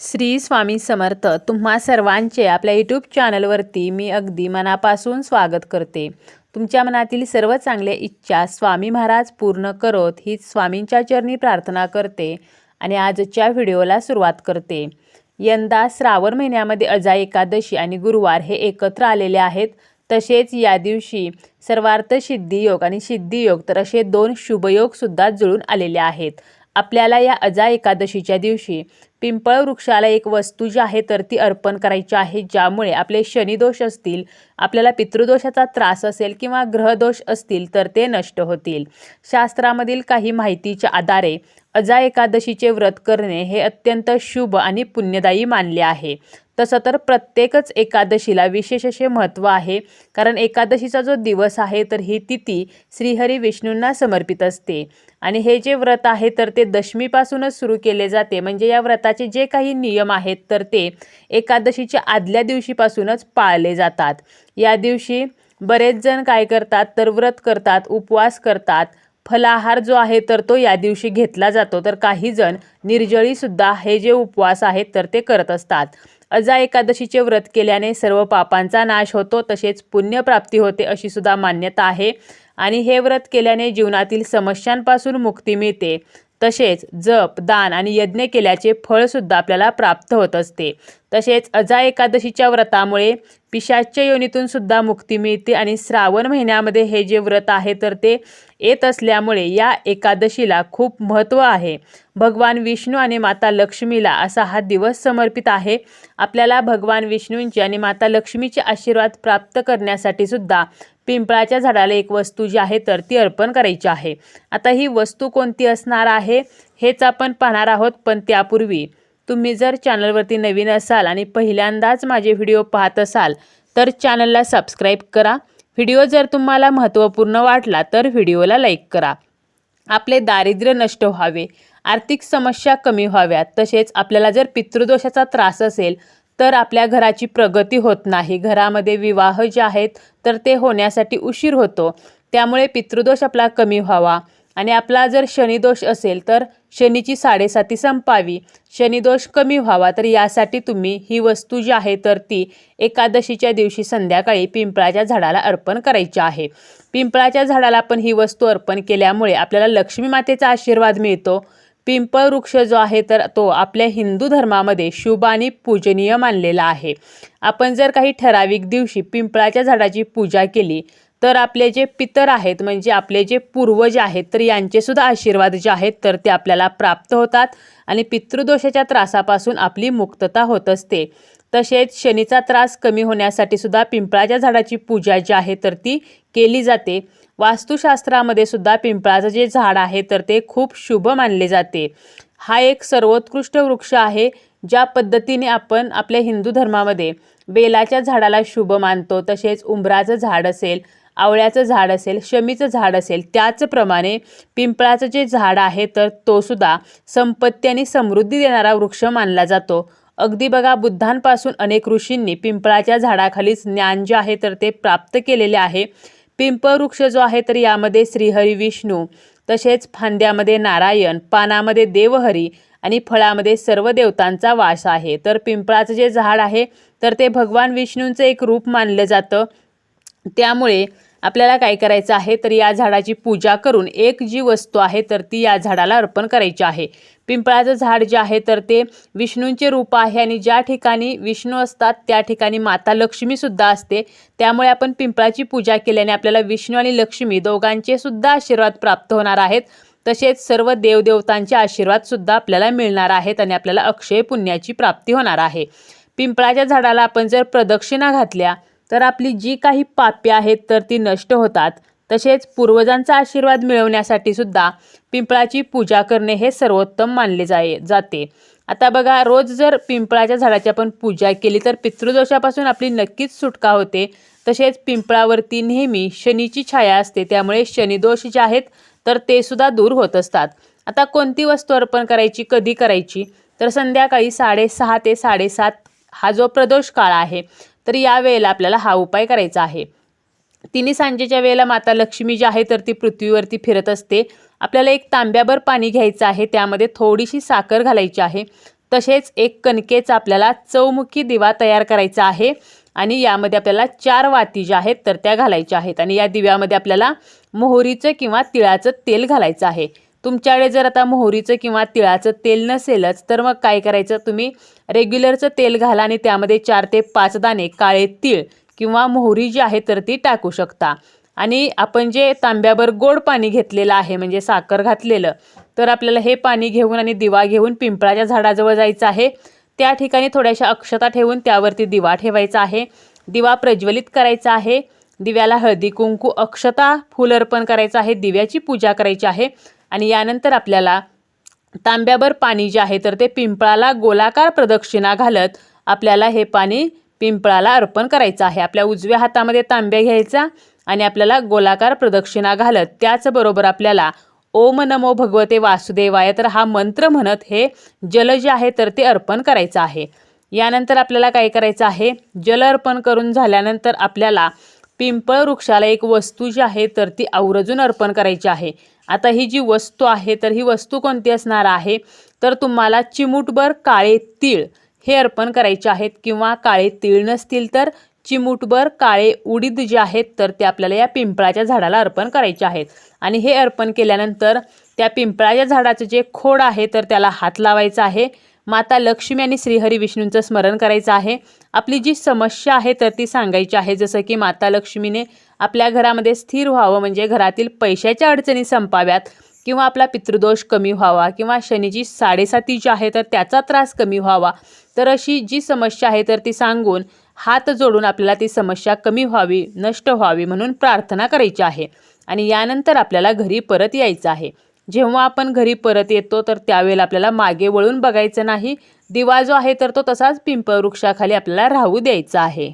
श्री स्वामी समर्थ तुम्हा सर्वांचे आपल्या यूट्यूब चॅनलवरती मी अगदी मनापासून स्वागत करते. तुमच्या मनातील सर्व चांगल्या इच्छा स्वामी महाराज पूर्ण करोत ही स्वामींच्या चरणी प्रार्थना करते आणि आजच्या व्हिडिओला सुरुवात करते. यंदा श्रावण महिन्यामध्ये अजा एकादशी आणि गुरुवार हे एकत्र आलेले आहेत. तसेच या दिवशी सर्वार्थ सिद्धियोग आणि सिद्धियोग तर असे दोन शुभयोगसुद्धा जुळून आलेले आहेत. आपल्याला या अजा एकादशीच्या दिवशी पिंपळ वृक्षाला एक वस्तू जी आहे तर ती अर्पण करायची आहे ज्यामुळे आपले शनिदोष असतील आपल्याला पितृदोषाचा त्रास असेल किंवा ग्रहदोष असतील तर ते नष्ट होतील. शास्त्रामधील काही माहितीच्या आधारे अजा एकादशीचे व्रत करणे हे अत्यंत शुभ आणि पुण्यदायी मानले आहे. तसं तर प्रत्येकच एकादशीला विशेष असे महत्त्व आहे. कारण एकादशीचा जो दिवस आहे तर ही तिथी श्रीहरी विष्णूंना समर्पित असते. आणि हे जे व्रत आहे तर ते दशमीपासूनच सुरू केले जाते. म्हणजे या व्रताचे जे काही नियम आहेत तर ते एकादशीच्या आदल्या दिवशीपासूनच पाळले जातात. या दिवशी बरेच जण काय करतात तर व्रत करतात उपवास करतात. फलाहार जो आहे तर तो या दिवशी घेतला जातो. तर काही जण निर्जळीसुद्धा हे जे उपवास आहेत तर ते करत असतात. अजा एकादशीचे व्रत केल्याने सर्व पापांचा नाश होतो तसेच पुण्यप्राप्ती होते अशी सुद्धा मान्यता आहे. आणि हे व्रत केल्याने जीवनातील समस्यांपासून मुक्ती मिळते. तसेच जप दान आणि यज्ञ केल्याचे फळसुद्धा आपल्याला प्राप्त होत असते. तसेच अजा एकादशीच्या व्रतामुळे पिशाच्या योनीतून सुद्धा मुक्ती मिळते आणि श्रावण महिन्यामध्ये हे जे व्रत आहे तर ते येत असल्यामुळे या एकादशीला खूप महत्त्व आहे. भगवान विष्णू आणि माता लक्ष्मीला असा हा दिवस समर्पित आहे. आपल्याला भगवान विष्णूंची आणि माता लक्ष्मीचे आशीर्वाद प्राप्त करण्यासाठी सुद्धा पिंपळाच्या झाडाला एक वस्तू जी आहे तर ती अर्पण करायची आहे. आता ही वस्तू कोणती असणार आहे हेच आपण पाहणार आहोत पण त्यापूर्वी तुम्ही जर चॅनलवरती नवीन असाल आणि पहिल्यांदाच माझे व्हिडिओ पाहत असाल तर चॅनलला सबस्क्राईब करा. व्हिडिओ जर तुम्हाला महत्त्वपूर्ण वाटला तर व्हिडिओला लाईक करा. आपले दारिद्र्य नष्ट व्हावे आर्थिक समस्या कमी व्हाव्यात तसेच आपल्याला जर पितृदोषाचा त्रास असेल तर आपल्या घराची प्रगती होत नाही. घरामध्ये विवाह जे आहेत तर ते होण्यासाठी उशीर होतो. त्यामुळे पितृदोष आपला कमी व्हावा. आणि आपला जर शनिदोष असेल तर शनीची साडेसाती संपावी. शनिदोष कमी व्हावा. तर यासाठी तुम्ही ही वस्तू जी आहे तर ती एकादशीच्या दिवशी संध्याकाळी पिंपळाच्या झाडाला अर्पण करायची आहे. पिंपळाच्या झाडाला पण ही वस्तू अर्पण केल्यामुळे आपल्याला लक्ष्मी मातेचा आशीर्वाद मिळतो. पिंपळ वृक्ष जो आहे तर तो आपल्या हिंदू धर्मामध्ये शुभ आणि पूजनीय मानलेला आहे. आपण जर काही ठराविक दिवशी पिंपळाच्या झाडाची पूजा केली तर आपले जे पितर आहेत म्हणजे आपले जे पूर्वज आहेत तर यांचेसुद्धा आशीर्वाद जे आहेत तर ते आपल्याला प्राप्त होतात आणि पितृदोषाच्या त्रासापासून आपली मुक्तता होत असते. तसेच शनीचा त्रास कमी होण्यासाठी सुद्धा पिंपळाच्या झाडाची पूजा जी आहे तर ती केली जाते. वास्तुशास्त्रामध्ये सुद्धा पिंपळाचं जे झाड आहे तर ते खूप शुभ मानले जाते. हा एक सर्वोत्कृष्ट वृक्ष आहे ज्या पद्धतीने आपण आपल्या हिंदू धर्मामध्ये बेलाच्या झाडाला शुभ मानतो. तसेच उंबराचं झाड असेल आवळ्याचं झाड असेल शमीचं झाड असेल त्याचप्रमाणे पिंपळाचं जे झाड आहे तर तो सुद्धा संपत्ती आणि समृद्धी देणारा वृक्ष मानला जातो. अगदी बघा बुद्धांपासून अनेक ऋषींनी पिंपळाच्या झाडाखालीच ज्ञान जे आहे तर ते प्राप्त केलेले आहे. पिंपळ वृक्ष जो आहे तर यामध्ये श्रीहरी विष्णू तसेच फांद्यामध्ये नारायण पानामध्ये देवहरी आणि फळामध्ये सर्व देवतांचा वास आहे. तर पिंपळाचं जे झाड आहे तर ते भगवान विष्णूंचं एक रूप मानलं जातं. त्यामुळे आपल्याला काय करायचं आहे? तर या झाडाची पूजा करून एक जी वस्तू आहे तर ती या झाडाला अर्पण करायची आहे. पिंपळाचं झाड जे आहे तर ते विष्णूंचे रूप आहे आणि ज्या ठिकाणी विष्णू असतात त्या ठिकाणी माता लक्ष्मीसुद्धा असते. त्यामुळे आपण पिंपळाची पूजा केल्याने आपल्याला विष्णू आणि लक्ष्मी दोघांचे सुद्धा आशीर्वाद प्राप्त होणार आहेत. तसेच सर्व देवदेवतांचे आशीर्वादसुद्धा आपल्याला मिळणार आहेत आणि आपल्याला अक्षय पुण्याची प्राप्ती होणार आहे. पिंपळाच्या झाडाला आपण जर प्रदक्षिणा घातल्या तर आपली जी काही पापे आहेत तर ती नष्ट होतात. तसेच पूर्वजांचा आशीर्वाद मिळवण्यासाठी सुद्धा पिंपळाची पूजा करणे हे सर्वोत्तम मानले जाय जाते. आता बघा रोज जर पिंपळाच्या झाडाची आपण पूजा केली तर पितृदोषापासून आपली नक्कीच सुटका होते. तसेच पिंपळावरती नेहमी शनीची छाया असते त्यामुळे शनिदोष जे आहेत तर ते सुद्धा दूर होत असतात. आता कोणती वस्तू अर्पण करायची कधी करायची? तर संध्याकाळी साडेसहा ते साडेसात हा जो प्रदोष काळ आहे तर या वेळेला आपल्याला हा उपाय करायचा आहे. तिन्ही सांजेच्या वेळेला माता लक्ष्मी जी आहे तर ती पृथ्वीवरती फिरत असते. आपल्याला एक तांब्याभर पाणी घ्यायचं आहे त्यामध्ये थोडीशी साखर घालायची आहे. तसेच एक कणकेचा आपल्याला चौमुखी दिवा तयार करायचा आहे आणि यामध्ये आपल्याला चार वाती ज्या आहेत तर त्या घालायच्या आहेत. आणि या दिव्यामध्ये आपल्याला मोहरीचं किंवा तिळाचं तेल घालायचं आहे. तुमच्याकडे जर आता मोहरीचं किंवा तिळाचं तेल नसेलच तर मग काय करायचं? तुम्ही रेग्युलरचं तेल घाला आणि त्यामध्ये चार ते पाच दाणे काळे तीळ किंवा मोहरी जी आहे तर ती टाकू शकता. आणि आपण जे तांब्यावर गोड पाणी घेतलेलं आहे म्हणजे साखर घातलेलं तर आपल्याला हे पाणी घेऊन आणि दिवा घेऊन पिंपळाच्या झाडाजवळ जायचं आहे. त्या ठिकाणी थोड्याशा अक्षता ठेवून त्यावरती दिवा ठेवायचा आहे. दिवा प्रज्वलित करायचा आहे. दिव्याला हळदी कुंकू अक्षता फूल अर्पण करायचं आहे. दिव्याची पूजा करायची आहे. आणि यानंतर आपल्याला तांब्यावर पाणी जे आहे तर ते पिंपळाला गोलाकार प्रदक्षिणा घालत आपल्याला हे पाणी पिंपळाला अर्पण करायचं आहे. आपल्या उजव्या हातामध्ये तांब्या घ्यायचा आणि आपल्याला गोलाकार प्रदक्षिणा घालत त्याचबरोबर आपल्याला ओम नमो भगवते वासुदेवाय तर हा मंत्र म्हणत हे जल जे आहे तर ते अर्पण करायचं आहे. यानंतर आपल्याला काय करायचं आहे? जल अर्पण करून झाल्यानंतर आपल्याला पिंपळ वृक्षाला एक वस्तू जी आहे तर ती आवर्जून अर्पण करायची आहे. आता ही जी वस्तू आहे तर ही वस्तू कोणती असणार आहे? तर तुम्हाला चिमूटभर काळे तीळ हे अर्पण करायचे आहेत किंवा काळे तीळ नसतील तर चिमूटभर काळे उडीद जे आहेत तर ते आपल्याला या पिंपळाच्या झाडाला अर्पण करायचे आहेत. आणि हे अर्पण केल्यानंतर त्या पिंपळाच्या झाडाचं जे खोड आहे तर त्याला हात लावायचा आहे. माता लक्ष्मी आणि श्रीहरी विष्णूंचं स्मरण करायचं आहे. आपली जी समस्या आहे तर ती सांगायची आहे. जसं की माता लक्ष्मीने आपल्या घरामध्ये स्थिर व्हावं म्हणजे घरातील पैशाच्या अडचणी संपाव्यात. किंवा आपला पितृदोष कमी व्हावा किंवा शनीची साडेसाती जी आहे तर त्याचा त्रास कमी व्हावा. तर अशी जी समस्या आहे तर ती सांगून हात जोडून आपल्याला ती समस्या कमी व्हावी नष्ट व्हावी म्हणून प्रार्थना करायची आहे. आणि यानंतर आपल्याला घरी परत यायचं आहे. जेव्हा आपण घरी परत येतो तर त्यावेळेला आपल्याला मागे वळून बघायचं नाही. दिवा जो आहे तर तो तसाच पिंपळ वृक्षाखाली आपल्याला राहू द्यायचा आहे.